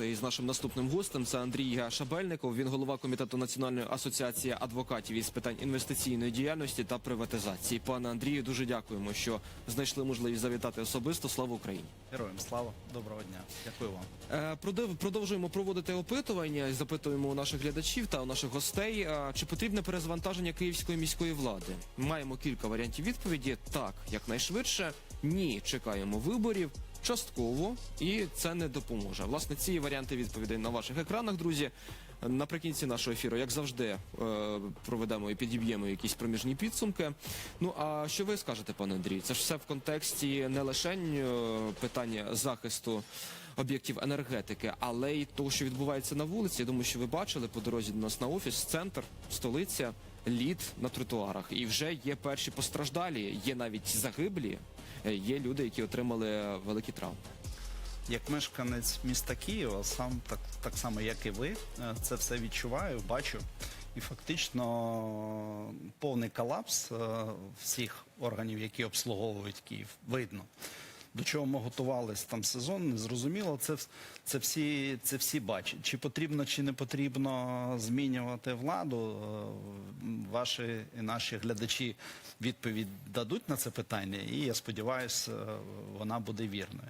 І з нашим наступним гостем це Андрій Шабельников. Він голова комітету Національної асоціації адвокатів із питань інвестиційної діяльності та приватизації. Пане Андрію, дуже дякуємо, що знайшли можливість завітати особисто. Слава Україні! Героям слава, доброго дня. Дякую вам. Е, Продовжуємо проводити опитування запитуємо у наших глядачів та у наших гостей, чи потрібне перезвантаження київської міської влади. Маємо кілька варіантів відповіді: так, якнайшвидше, ні, чекаємо виборів. Частково і це не допоможе. Власне, ці варіанти відповідей на ваших екранах, друзі. Наприкінці нашого ефіру, як завжди, е, проведемо і підіб'ємо якісь проміжні підсумки. Ну а що ви скажете, пане Андрій? Це ж все в контексті не лише е, питання захисту об'єктів енергетики, але й того, що відбувається на вулиці. Я думаю, що ви бачили по дорозі до нас на офіс, центр, столиця, лід на тротуарах. І вже є перші постраждалі, є навіть загиблі, є люди, які отримали великі травми. Як мешканець міста Києва, сам так, так само, як і ви, е, це все відчуваю, бачу. І фактично повний колапс е, всіх органів, які обслуговують Київ, видно. До чого ми готувалися там сезон, не зрозуміло. Це, це, всі, це всі бачать. Чи потрібно, чи не потрібно змінювати владу. е, Ваші і наші глядачі відповідь дадуть на це питання, і я сподіваюся, вона буде вірною.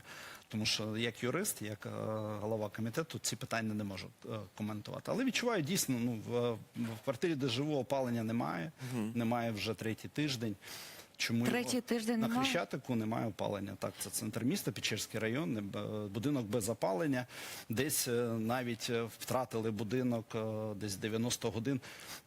Тому що як юрист, як е, голова комітету, ці питання не можу е, коментувати. Але відчуваю дійсно, ну в, в квартирі, де живу, опалення немає. Немає вже третій тиждень. Чому Третій його- тиждень на немає? Хрещатику немає опалення. Так, це центр міста, Печерський район, не будинок без опалення. Десь е, навіть е, втратили будинок, е, десь 90 годин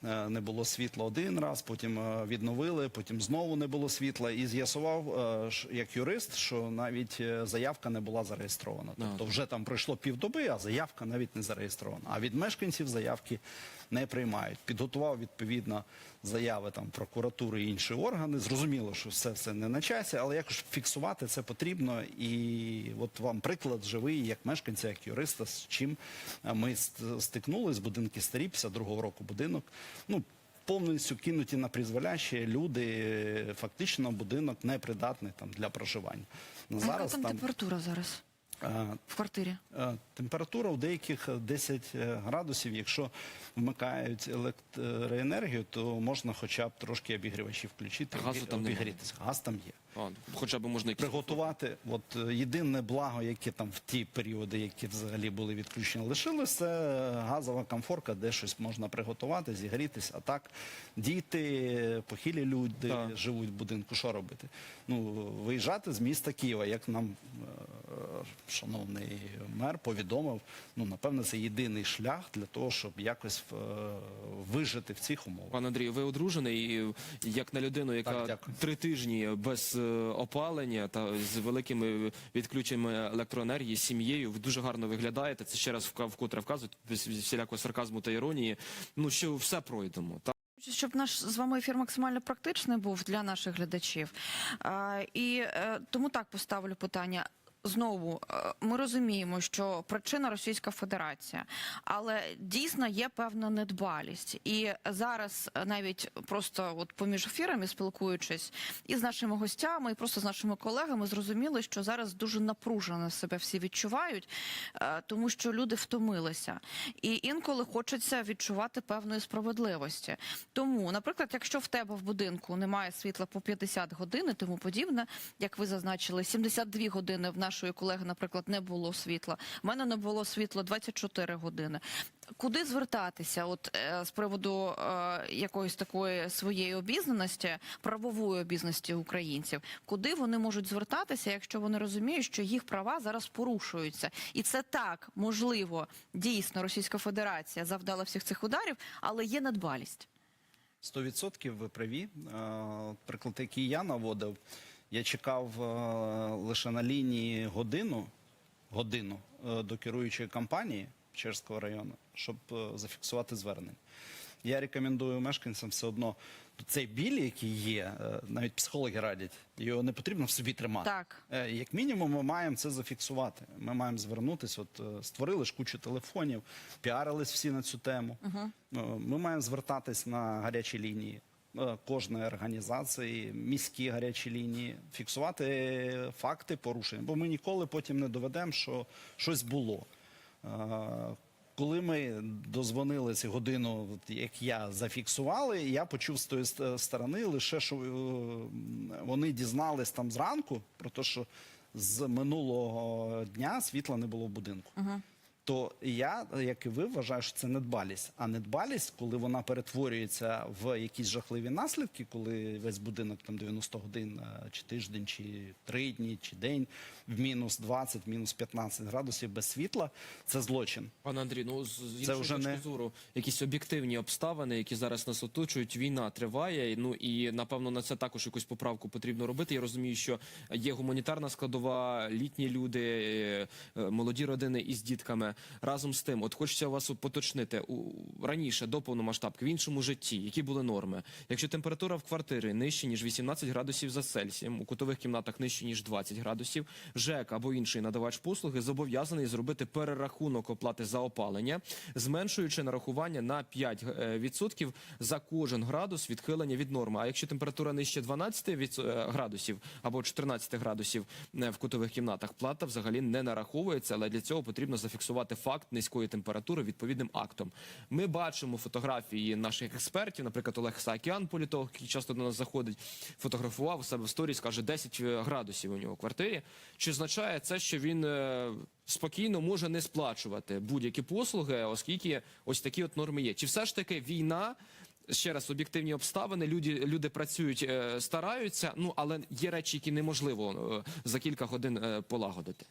е, не було світла один раз, потім е, відновили, потім знову не було світла. І з'ясував, е, як юрист, що навіть е, заявка не була зареєстрована. Тобто вже там пройшло півдоби, а заявка навіть не зареєстрована. А від мешканців заявки не приймають. Підготував відповідно заяви там прокуратури і інші органи. Зрозуміло, що все це не на часі, але якось фіксувати це потрібно. І от вам приклад живий, як мешканця, як юриста, з чим е, ми ст- стикнулись. Будинки старі, 52-го року будинок. Ну повністю кинуті на призволяще люди. е, Фактично, будинок непридатний там для проживання. Ну, А яка там там температура зараз в квартирі? Е, Температура у деяких 10 градусів. Якщо вмикають електроенергію, то можна хоча б трошки обігрівачі включити, Газу там обігрітися. Газ там є. А, хоча б можна якісь Приготувати, от е, єдине благо, яке там в ті періоди, які взагалі були відключені, лишилось, це газова комфорка, де щось можна приготувати, зігрітися. А так діти, похилі люди Так. живуть в будинку. Що робити? Ну виїжджати з міста Києва, як нам е, шановний мер повідомив. Ну напевно, це єдиний шлях для того, щоб якось е, вижити в цих умовах. Пане Андрію, ви одружений і як на людину, яка Так, три тижні без е, опалення та з великими відключеннями електроенергії, сім'єю, ви дуже гарно виглядаєте. Це ще раз вкотре вказує без всілякого сарказму та іронії. Ну що все пройдемо. Та Щоб наш з вами ефір максимально практичний був для наших глядачів. А, і е, тому так поставлю питання. Знову е, ми розуміємо, що причина Російська Федерація, але дійсно є певна недбалість. І зараз е, навіть просто от поміж ефірами спілкуючись і з нашими гостями, і просто з нашими колегами, зрозуміли, що зараз дуже напружено себе всі відчувають, е, тому що люди втомилися, і інколи хочеться відчувати певної справедливості. Тому, наприклад, якщо в тебе в будинку немає світла по 50 годин і тому подібне, як ви зазначили, 72 години в нашої колеги, наприклад, не було світла. В мене не було світла 24 години. Куди звертатися, от е, з приводу е, якоїсь такої своєї обізнаності, правової обізнаності українців, куди вони можуть звертатися, якщо вони розуміють, що їх права зараз порушуються, і це так можливо, дійсно Російська Федерація завдала всіх цих ударів, але є недбалість. 100% ви праві. Е, Приклад, який я наводив, я чекав е, лише на лінії годину, годину е, до керуючої компанії Черського району, щоб е, зафіксувати звернення. Я рекомендую мешканцям все одно цей біль, який є, навіть психологи радять, його не потрібно в собі тримати. Так. Як мінімум, ми маємо це зафіксувати. Ми маємо звернутися. От створили ж кучу телефонів, піарились всі на цю тему. Е, Ми маємо звертатись на гарячі лінії кожної організації, міські гарячі лінії, фіксувати факти порушень, бо ми ніколи потім не доведемо, що щось було. Е, Коли ми дозвонилися годину, як я зафіксували, я почув з тої сторони лише, що е, вони дізнались там зранку про те, що з минулого дня світла не було в будинку. То я, як і ви, вважаю, що це недбалість. А недбалість, коли вона перетворюється в якісь жахливі наслідки, коли весь будинок там 90 годин е, чи тиждень, чи три дні, чи день в мінус 20, мінус 15 градусів без світла, це злочин. Пане Андрій, ну з іншої точки не- зору, якісь об'єктивні обставини, які зараз нас оточують. Війна триває. Ну і напевно на це також якусь поправку потрібно робити. Я розумію, що є гуманітарна складова, літні люди, е, е, молоді родини із дітками. Разом з тим, от хочеться вас поточнити у раніше до повномасштабки в іншому житті, які були норми. Якщо температура в квартирі нижче ніж 18 градусів за Цельсієм, у кутових кімнатах нижче ніж 20 градусів, ЖЕК або інший надавач послуги зобов'язаний зробити перерахунок оплати за опалення, зменшуючи нарахування на 5% за кожен градус відхилення від норми. А якщо температура нижче 12 від- е, градусів або 14 градусів е, в кутових кімнатах, плата взагалі не нараховується, але для цього потрібно зафіксувати факт низької температури відповідним актом. Ми бачимо фотографії наших експертів, наприклад, Олег Саакян, політолог, який часто до нас заходить, фотографував у себе в сторіс, каже 10 градусів у нього в квартирі. Чи означає це, що він е, спокійно може не сплачувати будь-які послуги, оскільки ось такі от норми є? Чи все ж таки війна? Ще раз об'єктивні обставини. Люди люди працюють, е, стараються. Ну але є речі, які неможливо е, за кілька годин е, полагодити.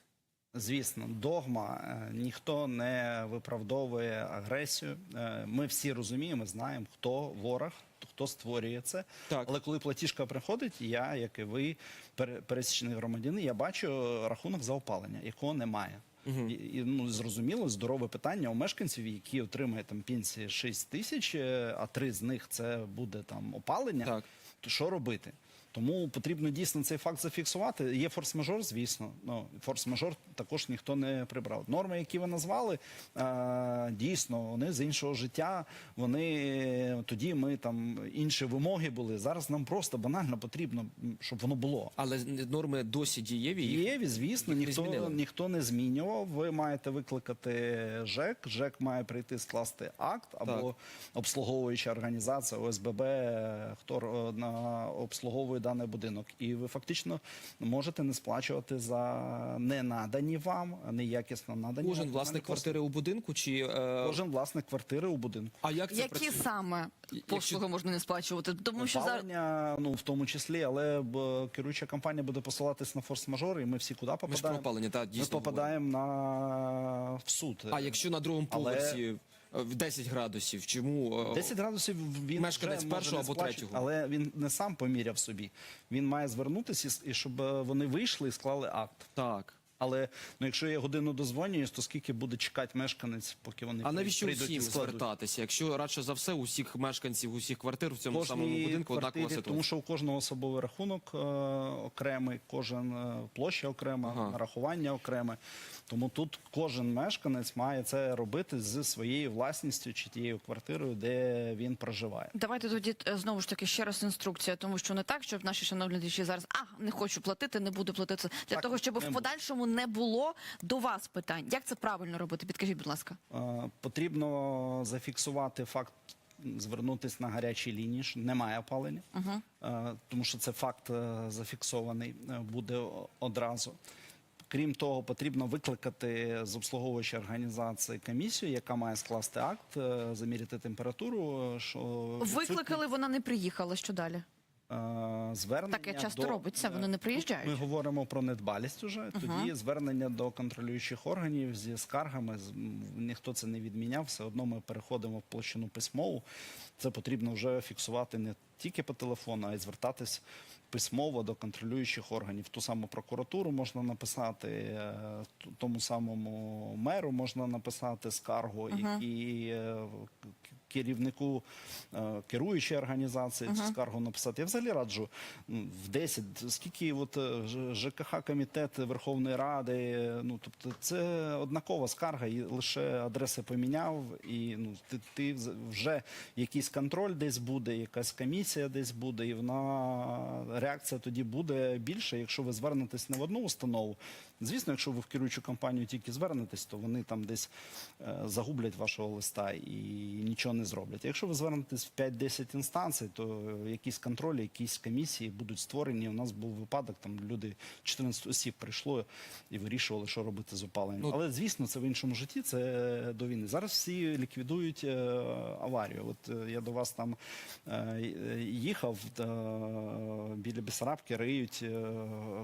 Звісно, догма е, ніхто не виправдовує агресію. Е, Ми всі розуміємо, знаємо, хто ворог, хто створює це. Так. Але коли платіжка приходить, я, як і ви, пере- пересічний громадянин, я бачу рахунок за опалення, якого немає. І, і ну зрозуміло, здорове питання у мешканців, які отримують там пенсії 6 тисяч, е, а три з них це буде там опалення. Так. То що робити? Тому потрібно дійсно цей факт зафіксувати. Є форс-мажор, звісно. Ну форс-мажор також ніхто не прибрав. Норми, які ви назвали, е, дійсно вони з іншого життя. Вони тоді ми там інші вимоги були. Зараз нам просто банально потрібно, щоб воно було. Але норми досі дієві. їх Дієві, звісно, їх ніхто, змінили. ніхто не змінював. Ви маєте викликати ЖЕК. ЖЕК має прийти скласти акт або обслуговуюча організація ОСББ, хто е, на обслуговує даний будинок. І ви фактично можете не сплачувати за ненадані вам, неякісно надані. Кожен власник квартири у будинку чи е. Кожен власник квартири у будинку. а як це Які працює? саме Якщо- можна не сплачувати? Тому що зараз ну в тому числі, але б, керуюча компанія буде посилатись на форс-мажор, і ми всі куди Ми ж про попадаємо? опалення, та Ми дійсно. говоримо. попадаємо на в суд. А якщо на другому Але- поверсі е, в 10 градусів, чому е, 10 градусів він Мешканець вже може першого не або третього. але він не сам поміряв собі. Він має звернутися і і щоб е, вони вийшли і склали акт. так? Але ну, якщо я годину дозвонююсь, то скільки буде чекати мешканець, поки вони А навіщо прийдуть і складуть? звертатися? Якщо радше за все усіх мешканців усіх квартир в цьому самому кожній будинку однакова квартирі, ситуація. тому що у кожного особовий рахунок е, окремий, кожен е, площа окрема, Ага. нарахування окреме. Тому тут кожен мешканець має це робити з своєю власністю чи тією квартирою, де він проживає. Давайте тоді е, знову ж таки ще раз інструкція, тому що не так, щоб наші шановні глядачі зараз а не хочу платити, не буду платити. Для Так, того, щоб не в буде. подальшому не було до вас питань. Як це правильно робити? Підкажіть, будь ласка. Е, Потрібно зафіксувати факт, звернутися на гарячі лінії, що немає опалення, Е, тому що це факт е, зафіксований буде одразу. Крім того, потрібно викликати з обслуговуючої організації комісію, яка має скласти акт, заміряти температуру. Що Викликали, вона не приїхала. Що далі? Е, звернення Таке часто до- робиться, вони не приїжджають. Ми говоримо про недбалість уже. Тоді звернення до контролюючих органів зі скаргами. Ніхто це не відміняв. Все одно ми переходимо в площину письмову. Це потрібно вже фіксувати не тільки по телефону, а й звертатись письмово до контролюючих органів. Ту саму прокуратуру можна написати, е, тому самому меру можна написати скаргу, і е, к- керівнику е, керуючої організації цю скаргу написати. Я взагалі раджу в 10, скільки от е, ЖКХ комітет Верховної Ради, ну тобто це однакова скарга, і лише адреси поміняв, і ну ти, ти вже якийсь контроль десь буде, якась комісія десь буде, і вона реакція тоді буде більше. Якщо ви звернетесь не в одну установу, Звісно, якщо ви в керуючу компанію тільки звернетесь, то вони там десь е, загублять вашого листа і нічого не зроблять. Якщо ви звернетесь в 5-10 інстанцій, то е, якісь контролі, якісь комісії будуть створені. У нас був випадок, там люди 14 осіб прийшло і вирішували, що робити з опаленням. Ну, Але звісно, це в іншому житті, це до війни. Зараз всі ліквідують е, аварію. От я до вас там їхав біля Бесарабки, риють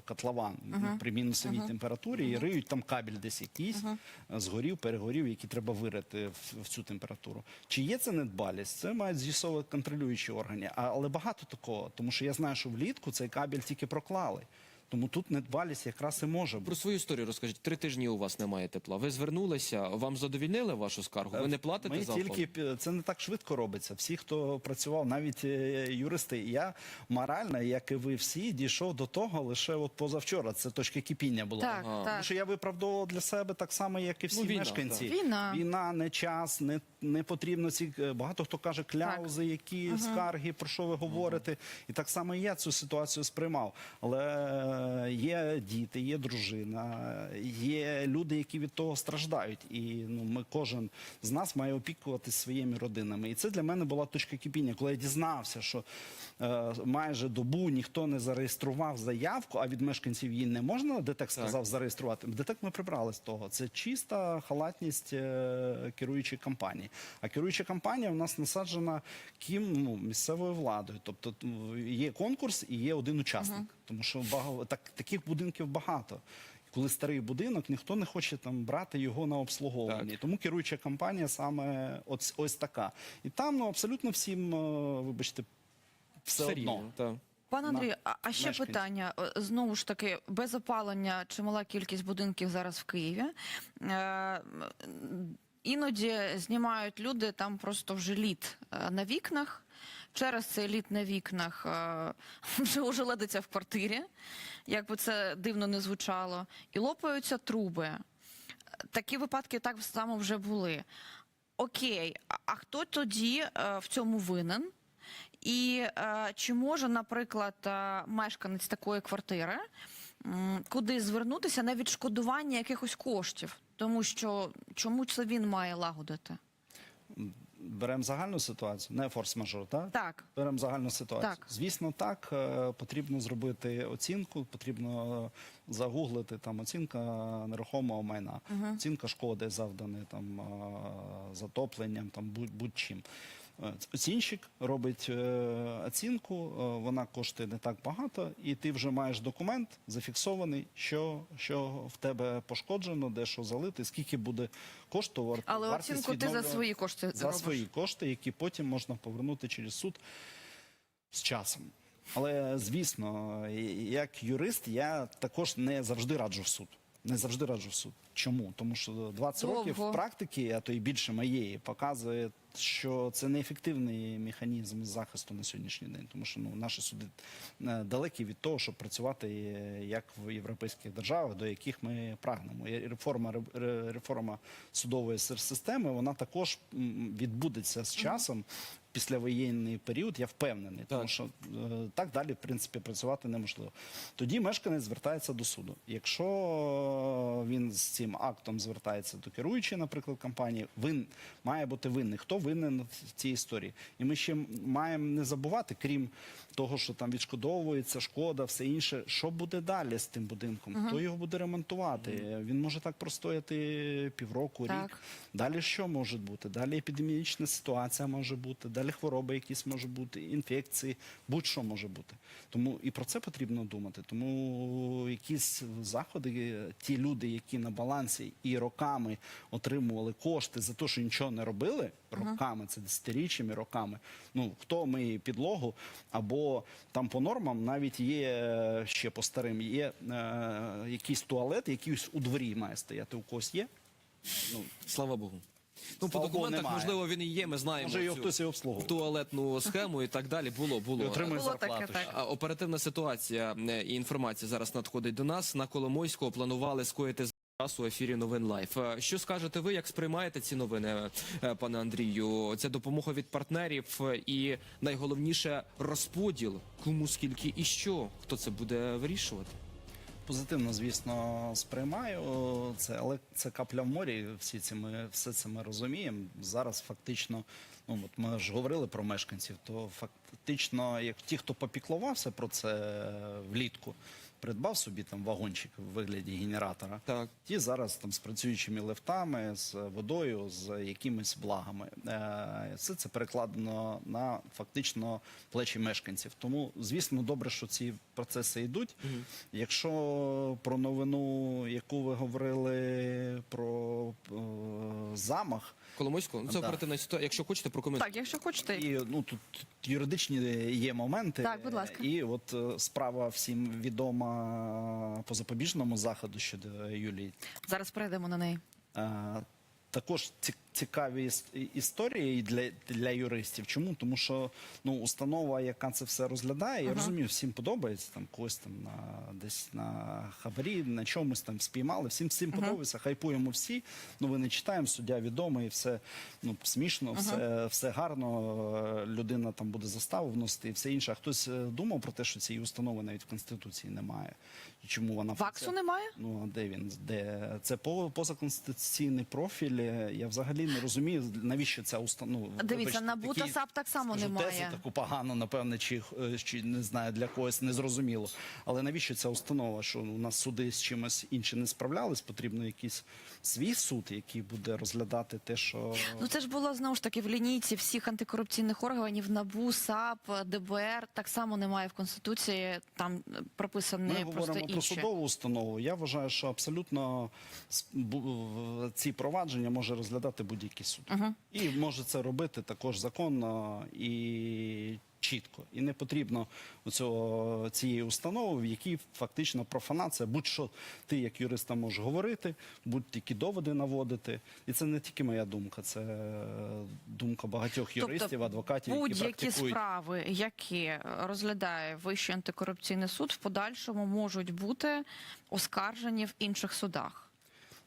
котлован при мінусовій температурі і риють там кабель десь якийсь, згорів, перегорів, який треба вирити в, в цю температуру. Чи є це недбалість? Це мають з'ясовувати контролюючі органи. А, але багато такого, тому що я знаю, що влітку цей кабель тільки проклали. Тому тут недбалість якраз і може бути. Про свою історію розкажіть. Три тижні у вас немає тепла. Ви звернулися, вам задовільнили вашу скаргу? Ви не платите Ми за тільки це не так швидко робиться. Всі, хто працював, навіть е, юристи, я морально, як і ви всі, дійшов до того лише от позавчора. Це точка кипіння була. Так, Ага. так. Тому що я виправдовував для себе так само, як і всі Ну, війна, мешканці. так. Війна. війна, не час, не, не потрібно ці е, багато хто каже кляузи, які скарги, про що ви говорите. І так само я цю ситуацію сприймав. Але е, є діти, є дружина, є люди, які від того страждають. І ну, ми кожен з нас має опікуватись своїми родинами. І це для мене була точка кипіння, коли я дізнався, що е, майже добу ніхто не зареєстрував заявку, а від мешканців її не можна. ДТЕК сказав зареєструвати. ДТЕК ми прибрали з того. Це чиста халатність е, керуючої компанії. А керуюча компанія в нас насаджена ким ну, місцевою владою. Тобто є конкурс і є один учасник. Тому що так, таких будинків багато. Коли старий будинок, ніхто не хоче там брати його на обслуговування. Тому керуюча компанія саме ось, ось така. І там ну, абсолютно всім, е, вибачте, все, Все одно. так. Пане на Андрію, а, а ще питання Е, знову ж таки без опалення чимала кількість будинків зараз в Києві. Е, Іноді знімають люди там просто вже лід е, на вікнах. Через цей лід на вікнах е, вже ожеледиться в квартирі, як би це дивно не звучало, і лопаються труби. Такі випадки так само вже були. Окей, а, хто тоді е, в цьому винен? І е, чи може, наприклад, мешканець такої квартири куди звернутися на відшкодування якихось коштів? Тому що чому це він має лагодити? Беремо загальну ситуацію, не форс-мажор, так? Так. Беремо загальну ситуацію. Так. Звісно, так е, потрібно зробити оцінку, потрібно е, загуглити там оцінка нерухомого майна, оцінка шкоди завданої там е, затопленням, там будь- будь-чим. Е, Оцінщик робить е, оцінку, е, вона коштує не так багато, і ти вже маєш документ зафіксований, що, що в тебе пошкоджено, де що залити, скільки буде коштувати. Але вартість оцінку ти за свої кошти за робиш. свої кошти, які потім можна повернути через суд з часом. Але звісно, як юрист, я також не завжди раджу в суд. Не завжди раджу в суд. Чому? Тому що 20 років практики, а то й більше моєї, показує, що це неефективний механізм захисту на сьогоднішній день. Тому що ну, наші суди е, далекі від того, щоб працювати е, як в європейських державах, до яких ми прагнемо. І реформа ре- реформа судової системи вона також відбудеться з часом. Післявоєнний період, я впевнений, тому що е, так далі, в принципі, працювати неможливо. Тоді мешканець звертається до суду. Якщо він з цим актом звертається до керуючої, наприклад, компанії, він має бути винний. Хто винен в цій історії? І ми ще маємо не забувати, крім того, що там відшкодовується шкода, все інше, що буде далі з тим будинком? Хто його буде ремонтувати? Він може так простояти півроку, Так. рік. Далі що може бути? Далі епідемічна ситуація може бути, далі хвороби якісь можуть бути, інфекції, будь-що може бути. Тому і про це потрібно думати. Тому якісь заходи, ті люди, які на балансі і роками отримували кошти за те, що нічого не робили, роками, це десятиріччями, роками. Ну хто миє підлогу, або там по нормам навіть є е, ще по старим, є е, якийсь туалет, якийсь у дворі має стояти. У когось є. Ну, Слава Богу. Ну, по документах, немає. можливо, він і є, ми знаємо Може, його цю хтось і обслуговує. туалетну схему і так далі. Було, було. отримує Було таке, зарплату. так. А Оперативна ситуація е, і інформація зараз надходить до нас. На Коломойського планували скоїти зараз у ефірі новин лайф. Е, Що скажете ви, як сприймаєте ці новини, е, пане Андрію? Це допомога від партнерів е, і найголовніше розподіл, кому скільки і що, хто це буде вирішувати? Позитивно, звісно, сприймаю це, але це капля в морі. Всі ці ми все це ми розуміємо. Зараз фактично, ну от ми ж говорили про мешканців, то фактично, як ті, хто попіклувався про це влітку, придбав собі там вагончик в вигляді генератора. Так. Ті зараз там з працюючими лифтами, з водою, з якимись благами. Е, Все це перекладено на фактично плечі мешканців. Тому, звісно, добре, що ці процеси йдуть. Якщо про новину, яку ви говорили про е, замах, Коломойського, ну це Да. оперативна ситуація. Якщо хочете прокоментуйте. Так, якщо хочете, і ну тут юридичні є моменти. Так, будь ласка. І от е, справа всім відома по запобіжному заходу щодо Юлії зараз перейдемо на неї. Е, Також ці- цікаві історії для, для юристів. Чому? Тому що ну, установа, яка це все розглядає, я розумію, всім подобається там когось там на десь на хабарі, на чомусь там спіймали. Всім всім подобається, хайпуємо всі. Новини читаємо, суддя відомий, все ну смішно, все, все гарно. е, Людина там буде заставу вносити і все інше. А хтось е, думав про те, що цієї установи навіть в конституції немає. І чому вона Ваксу немає? Ну а де він? Де це по позаконституційний профіль? Я взагалі не розумію, навіщо ця установа. Дивіться, НАБУ та САП так само скажу, немає. Тезу таку погану, напевне, чи, е, чи не знаю для когось незрозуміло. Але навіщо ця установа? Що у нас суди з чимось іншим не справлялись? Потрібно якийсь свій суд, який буде розглядати те, що Ну це ж було знову ж таки в лінійці всіх антикорупційних органів НАБУ, САП, ДБР. Так само немає в конституції. Там прописані Ми просто говоримо про судову установу. Я вважаю, що абсолютно ці провадження може розглядати будь-який суд. І може це робити також законно і чітко. І не потрібно оцього, цієї установи, в якій фактично профанація. Будь-що ти як юрист там можеш говорити, будь-які доводи наводити. І це не тільки моя думка, це думка багатьох юристів, адвокатів, які Тобто будь-які справи, які розглядає Вищий антикорупційний суд, в подальшому можуть бути оскаржені в інших судах.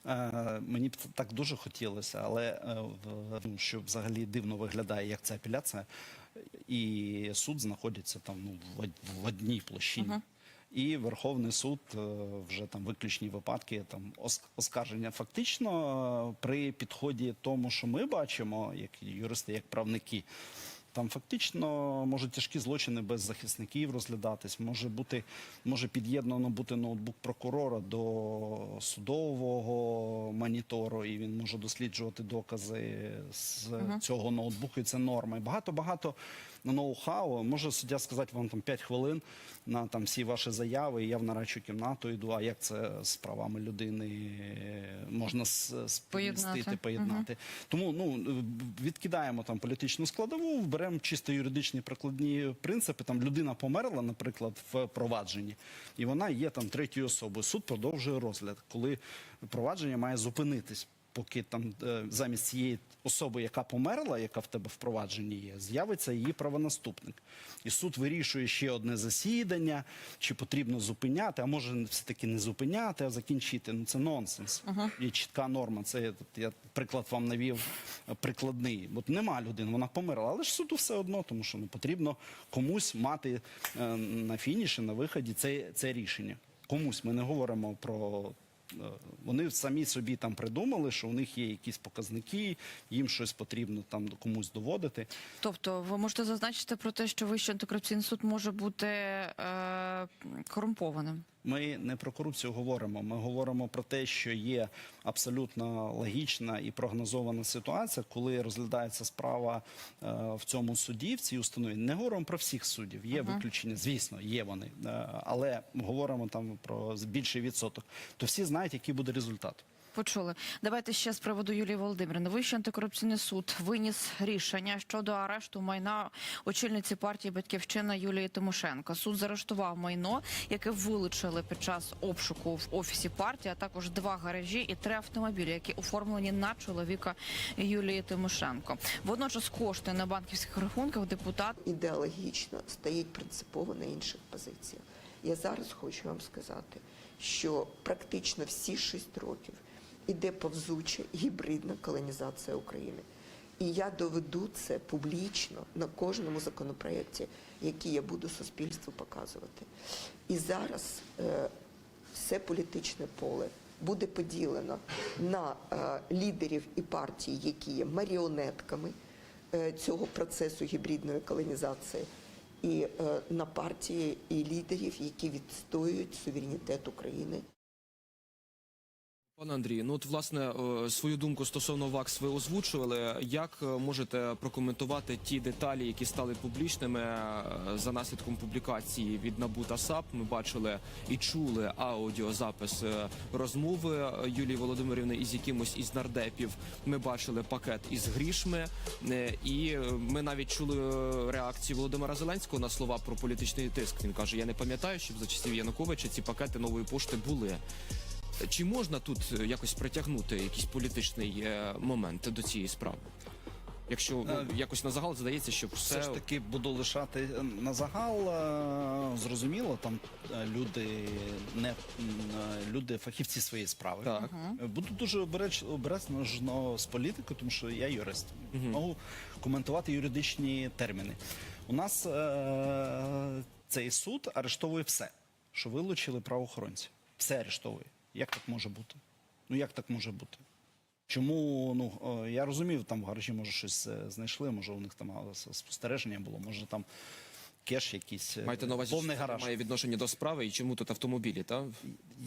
Е, Мені б так дуже хотілося, але е, ну, що взагалі дивно виглядає, як ця апеляція, і суд знаходиться там ну, в, од- в одній площині. І Верховний суд е, вже там виключні випадки там ос- оскарження. Фактично, при підході тому, що ми бачимо, як юристи, як правники, там фактично можуть тяжкі злочини без захисників розглядатись. Може бути, може під'єднано бути ноутбук прокурора до судового монітору, і він може досліджувати докази з цього ноутбуку. І це норма. І багато багато ноу-хау. Може суддя сказати вам там 5 хвилин на там всі ваші заяви. І я в нарадчу кімнату йду. А як це з правами людини е, можна с- співмістити, Поєднати. поєднати? Тому ну відкидаємо там політичну складову, беремо чисто юридичні прикладні принципи. Там людина померла, наприклад, в провадженні, і вона є там третьою особою. Суд продовжує розгляд, коли провадження має зупинитись. Поки там е, замість цієї особи, яка померла, яка в тебе в провадженні є, з'явиться її правонаступник. І суд вирішує ще одне засідання, чи потрібно зупиняти, а може все-таки не зупиняти, а закінчити. Ну це нонсенс. Є чітка норма. Це я, я приклад вам навів е, прикладний. От нема людини, вона померла, але ж суду все одно, тому що ну, потрібно комусь мати е, на фініші, на виході це, це рішення. Комусь ми не говоримо про. Вони самі собі там придумали, що у них є якісь показники, їм щось потрібно там комусь доводити. Тобто, ви можете зазначити про те, що Вищий антикорупційний суд може бути е, корумпованим. Ми не про корупцію говоримо. Ми говоримо про те, що є абсолютно логічна і прогнозована ситуація, коли розглядається справа е, в цьому суді, в цій установі. Не говоримо про всіх суддів. Є виключення, звісно, є вони, Е, але говоримо там про більший відсоток. То всі знають, який буде результат. Почули. Давайте ще з приводу Юлії Володимирівни. Вищий антикорупційний суд виніс рішення щодо арешту майна очільниці партії Батьківщина Юлії Тимошенко. Суд заарештував майно, яке вилучили під час обшуку в офісі партії, а також два гаражі і три автомобілі, які оформлені на чоловіка Юлії Тимошенко. Водночас кошти на банківських рахунках депутат ідеологічно стоїть принципово на інших позиціях. Я зараз хочу вам сказати, що практично всі шість років іде повзуча гібридна колонізація України. І я доведу це публічно на кожному законопроєкті, який я буду суспільству показувати. І зараз е, все політичне поле буде поділено на е, лідерів і партій, які є маріонетками е, цього процесу гібридної колонізації, і е, на партії і лідерів, які відстоюють суверенітет України. Пане Андрію, ну от власне е, свою думку стосовно ВАКС ви озвучували. Як е, можете прокоментувати ті деталі, які стали публічними е, за наслідком публікації від НАБУ та САП? Ми бачили і чули аудіозапис розмови Юлії Володимирівни із якимось із нардепів. Ми бачили пакет із грішми, і ми навіть чули реакцію Володимира Зеленського на слова про політичний тиск. Він каже: Я не пам'ятаю, щоб за часів Януковича ці пакети нової пошти були. Чи можна тут е, якось притягнути якийсь політичний е, момент до цієї справи? Якщо ну, Е, якось на загал здається, що все, Все ж таки буду лишати на загал. Зрозуміло, там люди не люди фахівці своєї справи. так. Буду дуже обереч, обережно з політикою, тому що я юрист. Можу коментувати юридичні терміни. У нас е, цей суд арештовує все, що вилучили правоохоронці. Все арештовує. Як так може бути? Ну як так може бути? Чому ну е, я розумів, там в гаражі може щось е, знайшли, може у них там спостереження було, може там кеш якийсь е, Маєте на увазі, повний що гараж. має відношення до справи і чому тут автомобілі, так?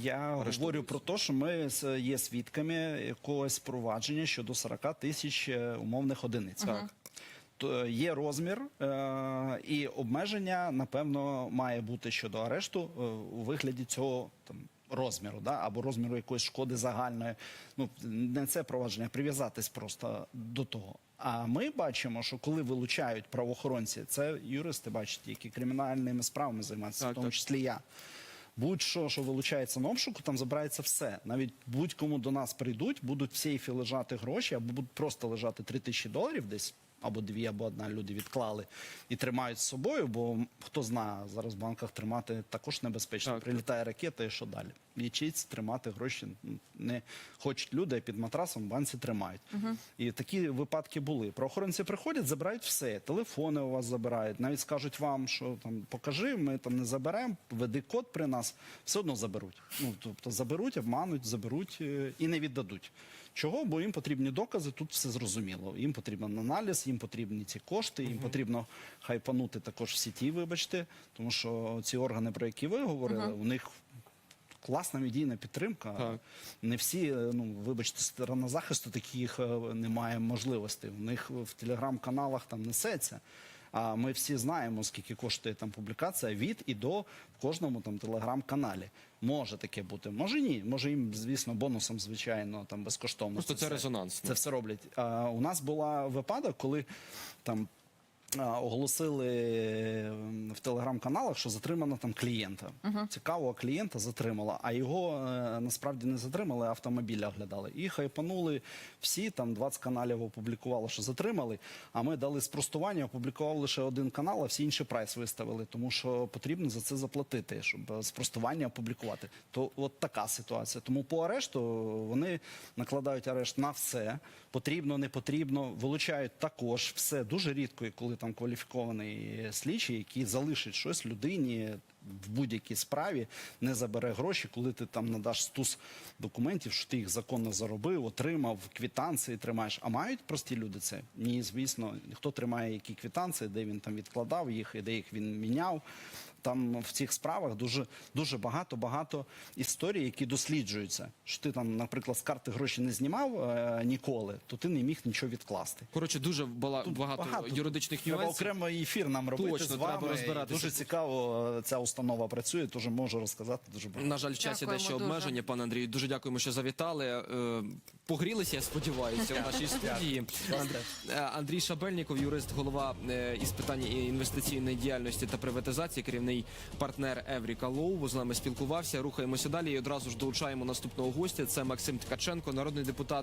Я говорю про те, що ми з- є свідками якогось провадження щодо 40 тисяч умовних одиниць. Так. То є розмір е, і обмеження, напевно, має бути щодо арешту е, у вигляді цього там. Розміру, да, або розміру якоїсь шкоди загальної. Ну не це провадження, а прив'язатись просто до того. А ми бачимо, що коли вилучають правоохоронці, це юристи бачать, які кримінальними справами займаються, Так, в тому так. числі я. Будь-що, що вилучається на обшуку, там забирається все. Навіть будь-кому до нас прийдуть, будуть в сейфі лежати гроші, або будуть просто лежати 3 тисячі доларів десь, або дві, або одна люди відклали і тримають з собою, бо хто знає, зараз в банках тримати також небезпечно. Так. Прилітає ракета і що далі? Ячейці тримати гроші не хочуть люди, а під матрасом в банці тримають. І такі випадки були. Правоохоронці приходять, забирають все. Телефони у вас забирають, навіть скажуть вам, що там покажи, ми там не заберемо, веди код при нас, все одно заберуть. Ну тобто заберуть, обмануть, заберуть е, і не віддадуть. Чого? Бо їм потрібні докази, тут все зрозуміло. Їм потрібен аналіз, їм потрібні ці кошти, їм потрібно хайпанути також в сіті, вибачте, тому що ці органи, про які ви говорили, у них класна медійна підтримка. Так. Не всі, е, ну вибачте, сторона захисту таких е, немає можливостей. У них в телеграм-каналах там несеться. А ми всі знаємо, скільки коштує там публікація від і до в кожному там телеграм-каналі. Може таке бути, може ні. Може їм, звісно, бонусом, звичайно, там безкоштовно. Просто це це резонанс. Це все роблять. А, у нас була випадок, коли там. Оголосили е, в телеграм-каналах, що затримано там клієнта. Цікавого клієнта затримала, а його е, насправді не затримали, а автомобіль оглядали. І хайпанули всі, там 20 каналів опублікувало, що затримали. А ми дали спростування, опублікували лише один канал, а всі інші прайс виставили, тому що потрібно за це заплатити, щоб е, спростування опублікувати. То от така ситуація. Тому по арешту вони накладають арешт на все. Потрібно, не потрібно, вилучають також все дуже рідко, і коли там кваліфікований слідчий, який залишить щось людині в будь-якій справі, не забере гроші, коли ти там надаш стус документів, що ти їх законно заробив, отримав квітанції, тримаєш. А мають прості люди це? Ні, звісно, хто тримає які квітанції, де він там відкладав їх, і де їх він міняв. Там в цих справах дуже дуже багато багато історій, які досліджуються. Що ти там, наприклад, з карти гроші не знімав е, ніколи, то ти не міг нічого відкласти. Коротше, дуже бала- Тут багато, юридичних Треба нюансів. окремий ефір нам робити Точно, з вами. треба розбиратися. Дуже цікаво е, ця установа працює, теж можу розказати дуже багато. На жаль, в часі Дякуємо дещо дуже. обмеження, пане Андрію. Дуже дякуємо, що завітали. Е, Погрілися, я сподіваюся, у нашій студії. Анд- е, Андрій Шабельніков, юрист, голова е, із питань інвестиційної діяльності та приватизації, керівний партнер Евріка Лоу. З нами спілкувався. Рухаємося далі і одразу ж долучаємо наступного гостя. Це Максим Ткаченко, народний депутат.